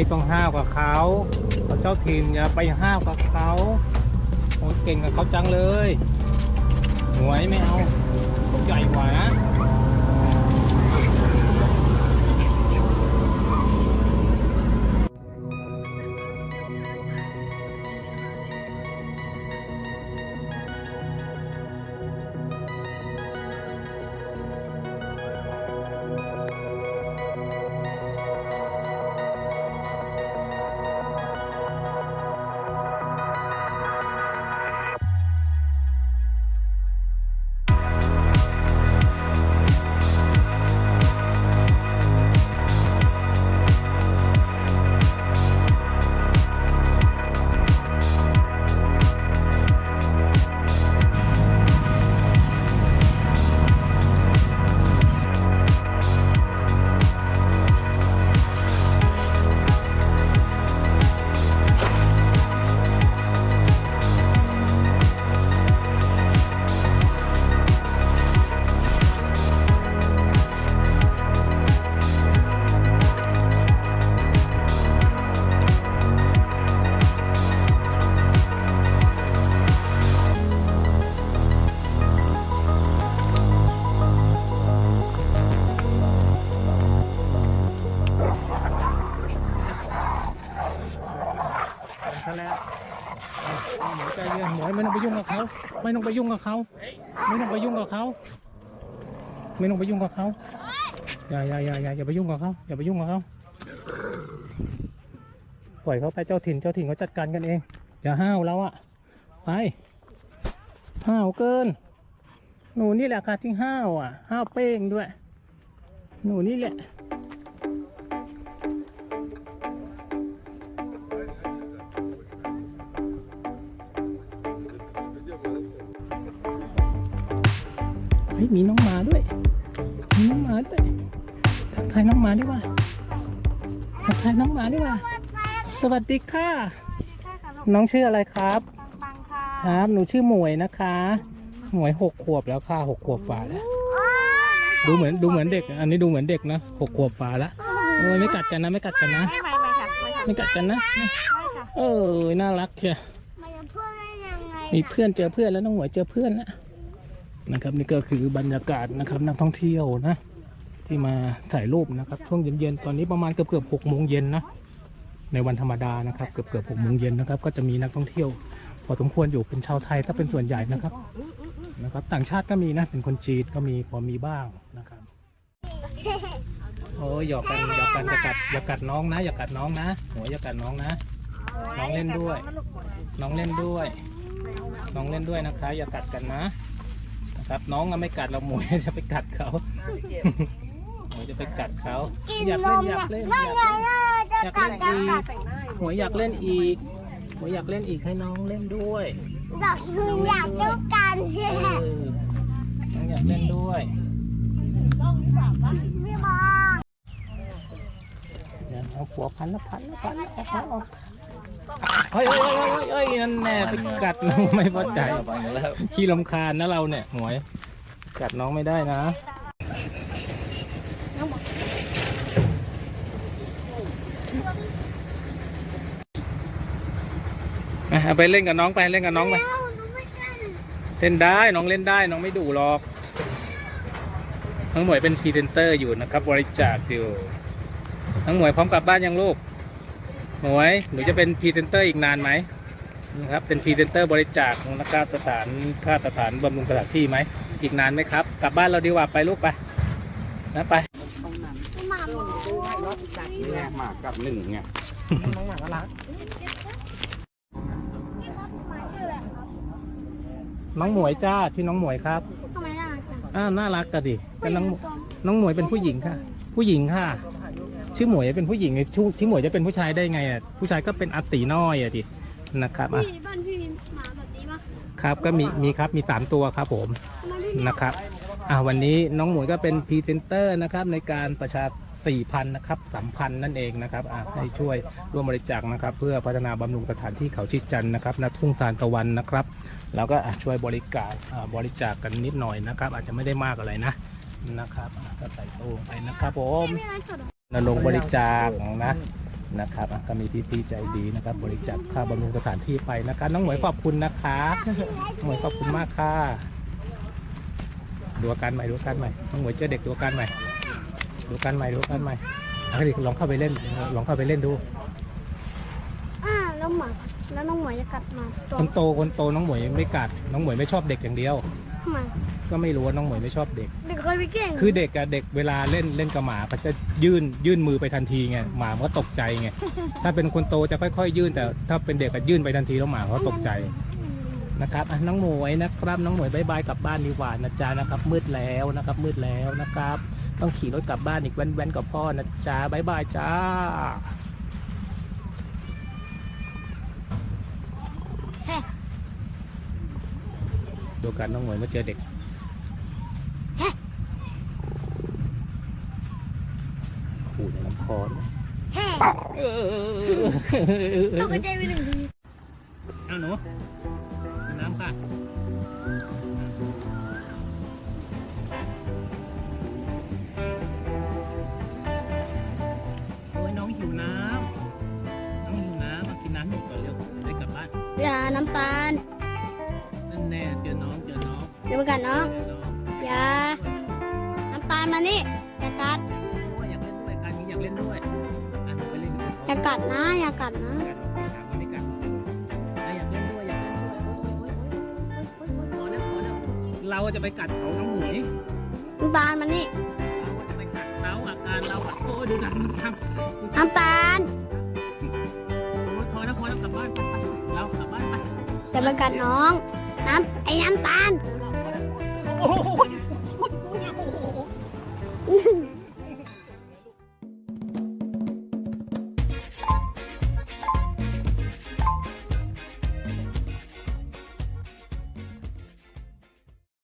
ไม่ต้องห้าวกับเขาเขาเจ้าถิ่นอย่าไปห้าวกับเขาโอ้เก่งกับเขาจังเลยหวยไม่เอาเขาใหญ่กว่านะ ซะแล้วเอาหมวยใจเย็นหมวยไม่ต้องไปยุ่งกับเขาไม่ต้องไปยุ่งกับเขาไม่ต้องไปยุ่งกับเขาไม่ต้องไปยุ่งกับเขาอย่าอย่าอย่าอย่าอย่าไปยุ่งกับเขาอย่าไปยุ่งกับเขาปล่อยเขาไปเจ้าถิ่นเจ้าถิ่นเขาจัดการกันเองอย่าห้าวเราอะไปห้าวเกิน หนูนี่แหละค่ะที่ห้าวอะห้าวเป้งด้วย หนูนี่แหละ ฮ้ยมีน้องหมาด้วย มีน้องหมาด้วย ทักทายน้องหมาดีกว่าทักทายน้องหมาดีกว่า สวัสดีค่ะ น้องชื่ออะไรครับ ปังค่ะครับ หนูชื่อหมวยนะคะ หมวยหกขวบแล้วค่ะหกขวบฝ่าแล้ว ดูเหมือนดูเหมือนเด็ก อันนี้ดูเหมือนเด็กนะหกขวบฝ่าแล้วโอ้ยไม่กัดกันนะไม่กัดกันนะ ไม่ไม่ไม่ค่ะไม่ค่ะไม่กัดกันนะ ไม่ค่ะเออน่ารักเชียวมันจะพูดได้ยังไงมีเพื่อนเจอเพื่อนแล้วน้องหมวยเจอเพื่อนแล้ว นะครับนี่ก็คือบรรยากาศนะครับนักท่องเที่ยวนะ ที่มาถ่ายรูปนะครับ ช่วงเย็นๆตอนนี้ประมาณเกือบเกือบหกโมงเย็นนะในวันธรรมดานะครับเกือบเกือบหกโมงเย็นนะครับก็จะมีนักท่องเที่ยวพอสมควรอยู่เป็นชาวไทยถ้าเป็นส่วนใหญ่นะครับนะครับ ต่างชาติก็มีนะเป็นคนจีนก็มีพอมีบ้างนะครับโอ้ยหยอกกันหยอกกันอย่ากัดอย่ากัดน้องนะอย่ากัดน้องนะหัวอย่ากัดน้องนะ น้องเล่นด้วย น้องเล่นด้วย น้องเล่นด้วยนะคะ อย่ากัดกันนะนะ ครับน้องก็ไม่กัดเราหมวยจะไปกัดเขาหมวยจะไปกัดเขาอยากเล่นอยากเล่นอยากเล่นอยากเล่นอีกหมวยอยากเล่นอีกหมวยอยากเล่นอีกให้น้องเล่นด้วยอยากคืออยากต้องการเอที่อน้องอยากเล่นด้วยพี่บอลเดี๋ยวเอาหัวพันละพันละพันละเอาพันออก เฮ้ยเฮ้ยเฮ้ยเฮ้ยนั่นแน่ไปกัดน้องไม่พอใจขี้ลำคาญนะเราเนี่ยหมวย กัดน้องไม่ได้นะเอาไปเล่นกับน้องไปเล่นกับน้องไปเอ้าหนูไม่กล้าเล่นได้น้องเล่นได้น้องไม่ดุหรอกน้องหมวยเป็นพรีเซนเตอร์อยู่นะครับ บริจาคอยู่น้องหมวยพร้อมกลับบ้านยังลูก หมวยหนูจะเป็นพรีเซนเตอร์อีกนานไหมนะครับเป็นพรีเซนเตอร์บริจาคของนักสถานค่าสถานบำรุงสถานที่ไหมอีกนานไหมครับ กลับบ้านเราดีกว่าไปลูกไปนะไปหมาหมูนี่ไงหมากกับหนึ่งไงน้องหมาก็รักพี่ครับหมาชื่ออะไรครับน้องหมวยจ้าชื่อน้องหมวยครับทำไมน่ารักจังอ้าน่ารักกันดิก็น้องน้องหมวยเป็นผู้หญิงค่ะ ผู้หญิงค่ะ ชื่อหมวยเป็นผู้หญิงไงชื่อชื่อหมวยจะเป็นผู้ชายได้ไงอะผู้ชายก็เป็นอาตีน้อยอะดินะครับอะพี่บ้านพี่มีหมาแบบนี้ปะครับก็มีมีครับมีสามตัวครับผมทำไมพี่มีนะครับอะวันนี้น้องหมวยก็เป็นพรีเซนเตอร์นะครับในการประชาสี่พันนะครับสามพันนั่นเองนะครับอะให้ช่วยร่วมบริจาคนะครับ เพื่อพัฒนาบำรุงสถานที่เขาชิดจันทร์นะครับณทุ่งทานตะวันนะครับเราก็อะช่วยบริการอ่าบริจาคกันนิดหน่อยนะครับ อาจจะไม่ได้มากอะไรนะนะครับอะก็ใส่ตู้ลงไปนะครับผม ไม่ไลฟ์สดเหรอ นลงค์บริจาคนะนะครับอะก็มีพี่ๆใจดีนะครับ บริจาคค่าบำรุงสถานที่ไปนะคะน้องหมวยขอบคุณนะคะน้องหมวยขอบคุณมากค่ะดูอาการใหม่ดูอาการใหม่น้องหมวยเจอเด็กดูอาการใหม่ดูอาการใหม่ดูอาการใหม่อะเด็กลองเข้าไปเล่นลองเข้าไปเล่นดู อ่าแล้วหมาแล้วน้องหมวยจะกัดหมาตัวคนโตคนโตน้องหมวยไม่กัด น้องหมวยไม่ชอบเด็กอย่างเดียว ทำไม ก็ไม่รู้ว่าน้องหมวยไม่ชอบเด็ก เด็กเคยไปเก่งคือเด็กอะเด็กเวลาเล่นเล่นกับหมาก็จะยื่นยื่นมือไปทันทีไงหมามันก็ตกใจไงถ้าเป็นคนโตจะค่อยๆ ยื่นแต่ถ้าเป็นเด็กก็ยื่นไปทันทีแล้วหมาเขาตกใจนะครับอะน้องหมวยนะครับน้องหมวยบายบายกลับบ้านดีกว่านะจ๊ะนะครับ มืดแล้วนะครับ มืดแล้วนะครับ ต้องขี่รถกลับบ้านอีกแว้นๆกับพ่อนะจ๊ะบายบายจ้าแฮะดูกันน้องหมวยมาเจอเด็กขู่ในลำ คอแฮ่เออตกใจไปหนึ่งทีเอาหนูกินน้ำค่ะโอ้ยน้องหิวน้ำน้องหิวน้ำมากินน้ำหนึ่งก่อนเร็วจะได้กลับบ้านอย่าน้ำตาลนั่นแน่เจอน้องเจอน้องเดี๋ยวมากัดน้องเจอน้องอย่าน้ำตาลมานี่อย่ากัดโอย่ากัดนะอย่ากัดนะกัดน้องปีขาไม่กัดอะอยากเล่นด้วยอยากเล่นด้วยพอแล้วพอแล้วเราจะไปกัดเขาน้องหมูนี่น้ำตาลมานี่เราจะไปกัดเขาอาการเราอะโอ้ดูดันทำน้ำตาลโอ้ยพอแล้วพอแล้วกลับบ้านไปเรากลับบ้านไปอย่ามากัดน้องน้ำไอ้น้ำตาลโอ้